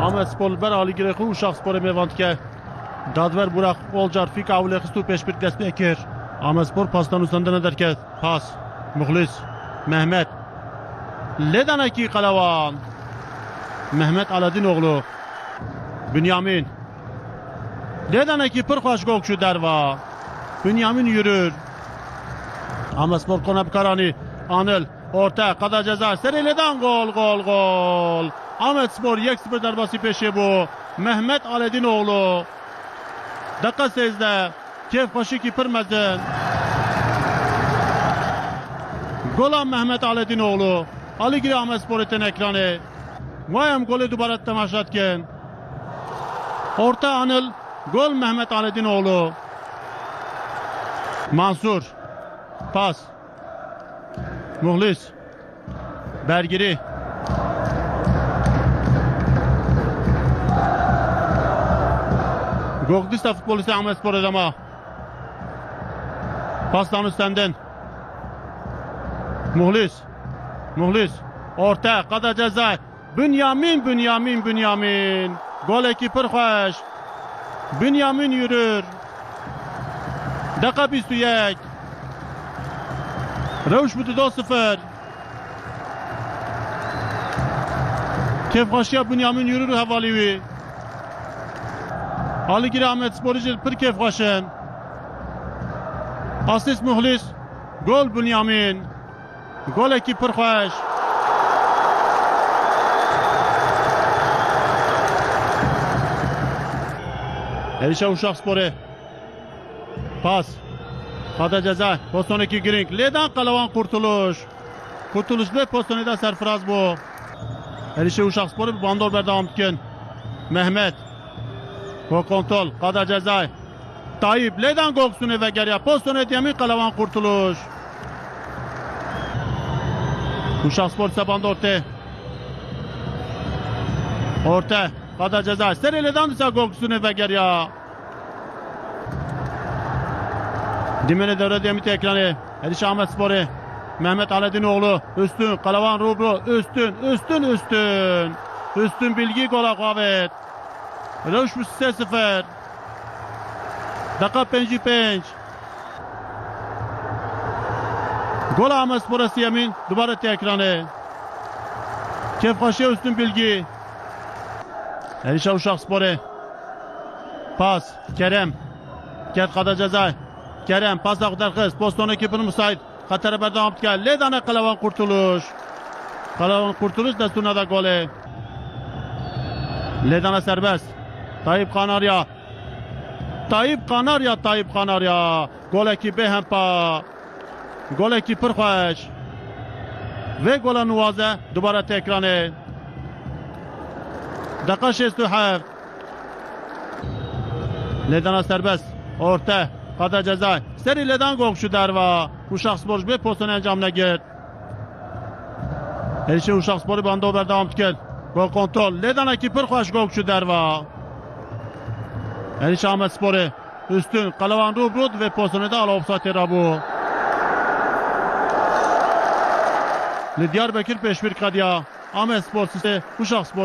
Ahmet Spor ber Ali Girek Uşak Spor'u mevant ke. Dadver Burak Olcar Fik Avle Hıstu Peşbir Desme Kir. Ahmet Spor pastan usanda ne derket? Pas. Muhlis. Mehmet. Ledanaki Kalavan. Mehmet Aladinoğlu. Bünyamin. Ledanaki Pırkhaş Gokşu Derva. Bünyamin yürür. Ahmet Spor Konab Karani. Anıl. Orta. Kada ceza. Serile'den gol gol gol. Ahmet Spor 1-0 darbası peşi bu. Mehmet Aledinoğlu. Dakika 8'de. Keyf başı kipirmezin. Golan Mehmet Aledinoğlu. Ali Giri Ahmet Spor eten ekranı. Vayam golü dubarat temaşatken. Orta Anıl. Gol Mehmet Aledinoğlu. Mansur. Pas. Muhlis. Bergiri. Gokdista futbolisti Ahmet Spor adama. Pastan üstlendin. Muhlis. Muhlis. Orta. Kada ceza. Bünyamin, Bünyamin, Bünyamin. Gol ekipir hoş. Bünyamin yürür. Dakika 21. Rövş budu 2-0. Kefkaşıya Bünyamin yürür havalivi. Ali Giri Ahmet Sporicil pir kefkaşın. Asist Muhlis. Gol Bünyamin. Gol eki pir hoş. Erişe Uşak Sporu. Pas. Kada ceza. 2 Grink. Ledan Kalavan Kurtuluş. Kurtuluş ve pozisyonu serfraz bu. Erişe Uşak Sporu bandor ber devam etken. Mehmet. Gol kontrol. Kada ceza. Tayyip. Ledan Goksunu ve geriye. Pozisyon edemi Kalavan Kurtuluş. Uşak Spor ise bandor te. Orta. Kada ceza. Seriledan ise Goksunu ve geriye. Dimene devre demit ekranı. Eriş Ahmet Sporu. Mehmet Aledinoğlu. Üstün. Kalavan Rubru. Üstün. Üstün. Üstün. Üstün bilgi gola kuvvet. Rövş 0 Dakika 55. Gol Ahmet Spor'a Siyemin. Dubara ekranı. Kefkaşıya üstün bilgi. Erişa Uşak Sporu. Pas. Kerem. Ket kada ceza. Kerem pas aktar kız. Boston ekibinin müsait. Katara berdam gel. Ledane Kalavan kurtuluş. Kalavan kurtuluş desturuna da gole. Ledane serbest. Tayyip Kanarya. Tayyip Kanarya, Tayyip Kanarya. Gol ekibi hempa. Gol ekibi pırxaş. Ve gola nuvaze. Dubara tekranı. Dakika 67. Ledana serbest. Orta. Kada ceza. Seri ledan gokşu derva. Uşak Spor bir pozisyon encamına git. Her şey Uşak Spor'u banda over devam tükel. Gol kontrol. Ledana kipir hoş gokşu derva. Her şey Ahmet Spor'u. Üstün. Kalavan Rubrud ve pozisyonu da ala offside bu. Li Diyarbakır Peşbir Kadya. Ahmet Spor size Uşak Spor.